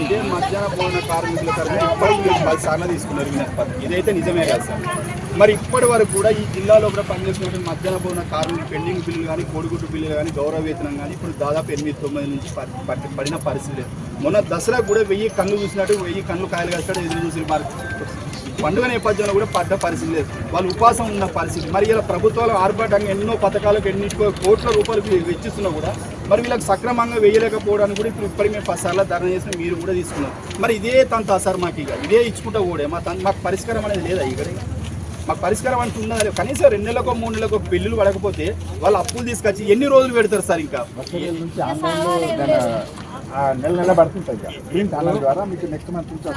ఇదే మధ్యాహ్న భోజన కార్మికుల తరఫున ఇప్పటికి మీరు పది సార్లు తీసుకున్నారు వినతి ఇదైతే నిజమే కాదు సార్. మరి ఇప్పటి వరకు కూడా ఈ జిల్లాలో కూడా పనిచేసినటువంటి మధ్యాహ్న భోజన కార్మికులు పెండింగ్ బిల్లులు కానీ కోడిగుడ్డు బిల్లులు కానీ గౌరవ వేతనం కానీ ఇప్పుడు దాదాపు ఎనిమిది తొమ్మిది నుంచి పడిన పరిస్థితి లేదు. మొన్న దసరా కూడా వెయ్యి కన్ను చూసినట్టు వెయ్యి కన్ను కాయలు కాస్తాడు ఎదురు చూసిన మరి పండుగ నేపథ్యంలో కూడా పడ్డ పరిస్థితి లేదు. వాళ్ళు ఉపాసం ఉన్న పరిస్థితి. మరి ఇలా ప్రభుత్వాలు ఆర్భాటంగా ఎన్నో పథకాలకు ఎన్నిటికో కోట్ల రూపాయలు వెచ్చిస్తున్నా కూడా మరి వీళ్ళకి సక్రమంగా వేయలేకపోవడానికి కూడా ఇప్పుడు ఇప్పటికి మేము పది సార్లు ధర్నా చేసిన మీరు కూడా తీసుకున్నారు. మరి ఇదే తంత సార్ మాకు ఇక. ఇదే ఇచ్చుకుంటా కూడా మా తన్ మాకు పరిష్కారం అనేది లేదా ఇక్కడ ఇక? మాకు పరిష్కారం అంటూ ఉన్నదా లేదు. కనీసం రెండు నెలలకు మూడు నెలలకు బిల్లులు పడకపోతే వాళ్ళు అప్పులు తీసుకొచ్చి ఎన్ని రోజులు పెడతారు సార్ ఇంకా? నుంచి నెల నెల పడుతుంటుంది. గ్రీన్ ఛానల్ ద్వారా మీకు నెక్స్ట్ మంత్ నుంచి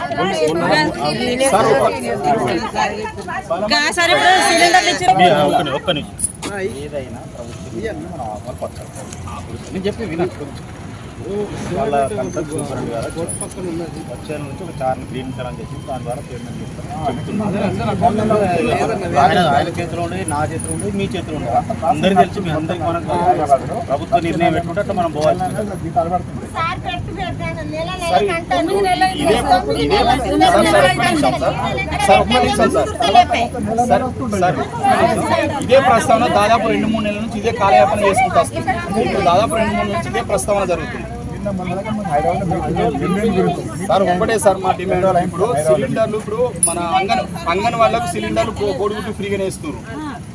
ఏదైనా. నేను చెప్పి వాళ్ళ కన్సల్ట్ వచ్చే నుంచి ఒక గ్రీన్ కలర్ చేసి దాని ద్వారా పేమెంట్ చేస్తాను ఆయన ఆయన చేతిలో ఉండేది నా చేతిలో ఉండేది మీ చేతిలో అందరికి తెలిసి మీ అందరికి మనం ప్రభుత్వ నిర్ణయం పెట్టుకుంటే అట్లా మనం పోవాల్సింది. ఇదే ప్రస్తావన దాదాపు రెండు మూడు నెలల నుంచి ఇదే కాలయాపన చేసుకుంటూ వస్తుంది. ఇప్పుడు దాదాపు రెండు మూడు నెలల నుంచి ఇదే ప్రస్తావన జరుగుతుంది. సార్ ఒకటే సార్ మా డిమాండ్. ఇప్పుడు సిలిండర్లు ఇప్పుడు మన అంగన్ అంగన్ వాళ్ళకు సిలిండర్లు కో- కోడిగుడ్డు ఫ్రీగానే ఇస్తారు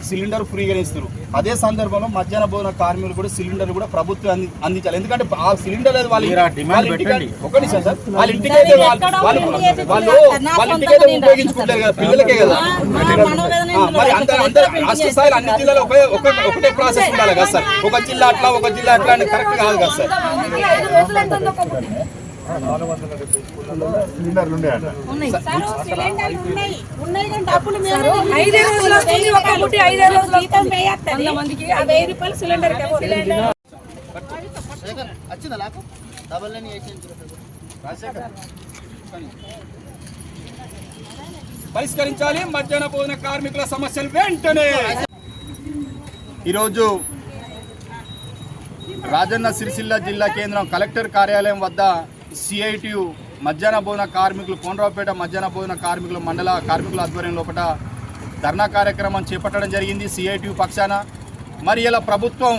సిలిండర్ ఫ్రీగానే ఇస్తారు. అదే సందర్భంలో మధ్యాహ్న భోజన కార్మికులు కూడా సిలిండర్ కూడా ప్రభుత్వం అంది- అందించాలి. ఎందుకంటే ఆ సిలిండర్ అనేది వాళ్ళ మీరు ఆ డిమాండ్ వాళ్ళ ఇంటికి పెట్టండి. ఒక నిమిషం సార్. వాళ్ళ ఇంటికి అయితే వాళ్ళు వాళ్ళు వాళ్ళు వాళ్ళ ఇంటికి అయితే ఉపయోగించుకుంటారు కదా పిల్లలకే కదా? మరి అంత అంత రాష్ట్ర స్థాయిలో అన్ని జిల్లాలో ఒకే ఒక ఒకటే ప్రాసెస్ ఉండాలి కదా సార్? ఒక జిల్లా అట్లా ఒక జిల్లా అట్లా అని కరెక్ట్ కాదు కదా సార్? నాలుగు వందల డెబ్బై స్కూళ్ళలో సిలిండర్లు ఉన్నాయంట ఉన్నాయి. ఉన్నాయి కానీ డబ్బులు మేము ఐదే రోజులు వస్తుంది ఒక ముట్టి ఐదే రోజులు జీతం వేయత్తది. వంద మందికి ఆ వెయ్యి రూపాయలు సిలిండర్ పరిష్కరించాలి మధ్యాహ్న భోజన కార్మికుల సమస్యలు వెంటనే. ఈరోజు రాజన్న సిరిసిల్ల జిల్లా కేంద్రం కలెక్టర్ కార్యాలయం వద్ద సిఐటియు మధ్యాహ్న భోజన కార్మికులు కోనరావుపేట మధ్యాహ్న భోజన కార్మికులు మండల కార్మికుల ఆధ్వర్యం లోపల ధర్నా కార్యక్రమం చేపట్టడం జరిగింది సిఐటియు పక్షాన. మరి ఇలా ప్రభుత్వం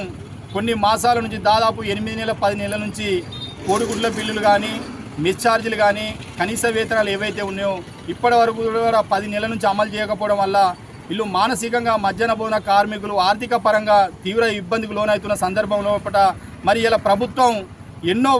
కొన్ని మాసాల నుంచి దాదాపు ఎనిమిది నెలల పది నెలల నుంచి కోడిగుడ్ల బిల్లులు కానీ మిస్ఛార్జీలు కానీ కనీస వేతనాలు ఏవైతే ఉన్నాయో ఇప్పటి వరకు కూడా పది నెలల నుంచి అమలు చేయకపోవడం వల్ల వీళ్ళు మానసికంగా మధ్యాహ్న భోజన కార్మికులు ఆర్థిక పరంగా తీవ్ర ఇబ్బందికి లోనవుతున్న సందర్భంలో పట మరి ఇలా ప్రభుత్వం ఎన్నో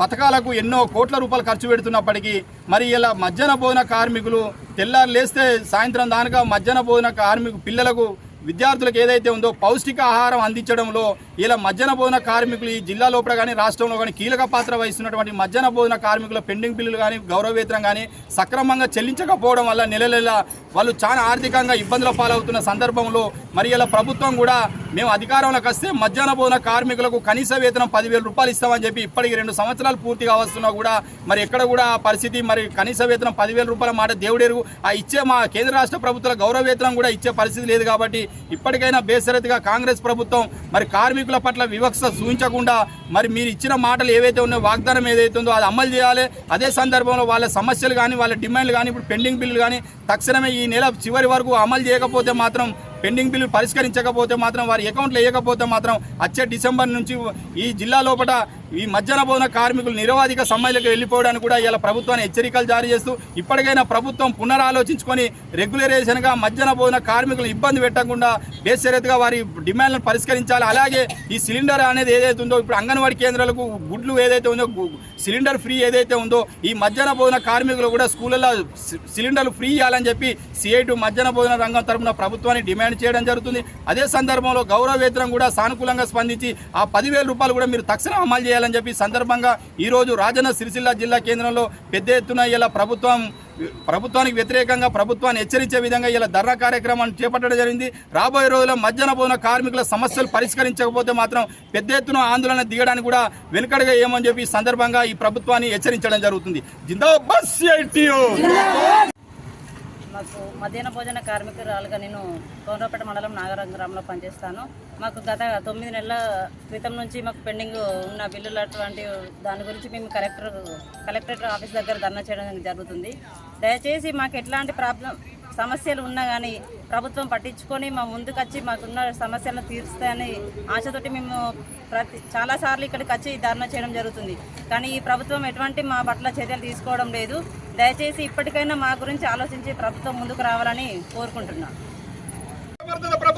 పథకాలకు ఎన్నో కోట్ల రూపాయలు ఖర్చు పెడుతున్నప్పటికీ మరి ఇలా మధ్యాహ్న భోజన కార్మికులు తెల్లారు లేస్తే సాయంత్రం దానిగా మధ్యాహ్న భోజన కార్మికు పిల్లలకు విద్యార్థులకు ఏదైతే ఉందో పౌష్టిక ఆహారం అందించడంలో ఇలా మధ్యాహ్న భోజన కార్మికులు ఈ జిల్లా లోపల కానీ రాష్ట్రంలో కానీ కీలక పాత్ర వహిస్తున్నటువంటి మధ్యాహ్న భోజన కార్మికుల పెండింగ్ బిల్లులు కానీ గౌరవవేతనం కానీ సక్రమంగా చెల్లించకపోవడం వల్ల నెల నెల వాళ్ళు చాలా ఆర్థికంగా ఇబ్బందుల పాలవుతున్న సందర్భంలో మరి ఇలా ప్రభుత్వం కూడా మేము అధికారంలోకి వస్తే మధ్యాహ్న భోజన కార్మికులకు కనీస వేతనం పదివేల రూపాయలు ఇస్తామని చెప్పి ఇప్పటికి రెండు సంవత్సరాలు పూర్తిగా వస్తున్నా కూడా మరి ఎక్కడ కూడా ఆ పరిస్థితి మరి కనీస వేతనం పదివేల రూపాయల మాట దేవుడెరుగు. ఆ ఇచ్చే మా కేంద్ర రాష్ట్ర ప్రభుత్వాల గౌరవ వేతనం కూడా ఇచ్చే పరిస్థితి లేదు కాబట్టి ఇప్పటికైనా బేసరతిగా కాంగ్రెస్ ప్రభుత్వం మరి కార్మికులు పట్ల వివక్ష చూపించకుండా మరి మీరు ఇచ్చిన మాటలు ఏవైతే ఉన్నాయో వాగ్దానం ఏదైతే ఉందో అది అమలు చేయాలి. అదే సందర్భంలో వాళ్ళ సమస్యలు కానీ వాళ్ళ డిమాండ్లు కానీ ఇప్పుడు పెండింగ్ బిల్లులు కానీ తక్షణమే ఈ నెల చివరి వరకు అమలు చేయకపోతే మాత్రం పెండింగ్ బిల్లు పరిష్కరించకపోతే మాత్రం వారి అకౌంట్లో వేయకపోతే మాత్రం వచ్చే డిసెంబర్ నుంచి ఈ జిల్లా లోపల ఈ మధ్యాహ్న భోజన కార్మికులు నిరవాధిక సమ్మెలకు వెళ్ళిపోవడానికి కూడా ఇలా ప్రభుత్వాన్ని హెచ్చరికలు జారీ చేస్తూ ఇప్పటికైనా ప్రభుత్వం పునరాలోచించుకొని రెగ్యులరైజేషన్గా మధ్యాహ్న భోజన కార్మికులు ఇబ్బంది పెట్టకుండా బేసరెత్తుగా వారి డిమాండ్లను పరిష్కరించాలి. అలాగే ఈ సిలిండర్ అనేది ఏదైతే ఉందో ఇప్పుడు అంగన్వాడీ కేంద్రాలకు గుడ్లు ఏదైతే ఉందో సిలిండర్ ఫ్రీ ఏదైతే ఉందో ఈ మధ్యాహ్న భోజన కార్మికులు కూడా స్కూళ్ళల్లో సిలిండర్లు ఫ్రీ ఇవ్వాలని చెప్పి సిఐటు మధ్యాహ్న భోజన రంగం తరపున ప్రభుత్వాన్ని డిమాండ్ చేయడం జరుగుతుంది. అదే సందర్భంలో గౌరవ వేతనం కూడా సానుకూలంగా స్పందించి ఆ పదివేల రూపాయలు కూడా మీరు తక్షణం అమలు చేయాలి చేయాలని చెప్పి సందర్భంగా ఈరోజు రాజన్న సిరిసిల్ల జిల్లా కేంద్రంలో పెద్ద ఎత్తున ఇలా ప్రభుత్వం ప్రభుత్వానికి వ్యతిరేకంగా ప్రభుత్వాన్ని హెచ్చరించే విధంగా ఇలా ధర్నా కార్యక్రమాన్ని చేపట్టడం జరిగింది రాబోయే రోజుల్లో మధ్యాహ్న భోజన కార్మికుల సమస్యలు పరిష్కరించకపోతే మాత్రం పెద్ద ఎత్తున ఆందోళన దిగడానికి కూడా వెనుకడగా ఏమని చెప్పి సందర్భంగా ఈ ప్రభుత్వాన్ని హెచ్చరించడం జరుగుతుంది జిందాబాద్ CITU. మాకు మధ్యాహ్న భోజన కార్మికురాలుగా నేను కోనరాపేట మండలం నాగరం గ్రామంలో పనిచేస్తాను. మాకు గత తొమ్మిది నెలల క్రితం నుంచి మాకు పెండింగ్ ఉన్న బిల్లులు అటువంటి దాని గురించి మేము కలెక్టర్ కలెక్టరేట్ ఆఫీస్ దగ్గర ధర్నా చేయడం జరుగుతుంది. దయచేసి మాకు ఎట్లాంటి ప్రాబ్లం సమస్యలు ఉన్నా కానీ ప్రభుత్వం పట్టించుకొని మా ముందుకు వచ్చి మాకున్న సమస్యలను తీరుస్తాయని ఆశతోటి మేము ప్రతి చాలాసార్లు ఇక్కడికి వచ్చి ధర్నా చేయడం జరుగుతుంది. కానీ ఈ ప్రభుత్వం ఎటువంటి మా పట్ల చర్యలు తీసుకోవడం లేదు. దయచేసి ఇప్పటికైనా మా గురించి ఆలోచించి ప్రభుత్వం ముందుకు రావాలని కోరుకుంటున్నాను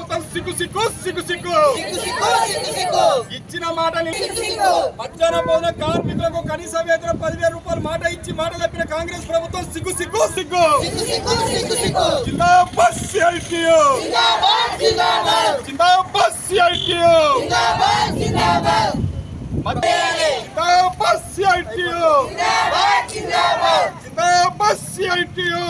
ప్రభుత్వం సిగ్గు సిగ్గు సిగ్గు సిగ్గు. ఇచ్చిన మాట మధ్యాహ్న భోజన కార్మికులకు కనీస వేతనం పదివేల రూపాయలు మాట ఇచ్చి మాట తప్పిన కాంగ్రెస్ ప్రభుత్వం సిగ్గు సిగ్గు సిగ్గు. జిందాబాద్ సిఐటియు. జిందాబాద్ సిఐటియు. జిందాబాద్ సిఐటియు. జిందాబాద్ సిఐటియు.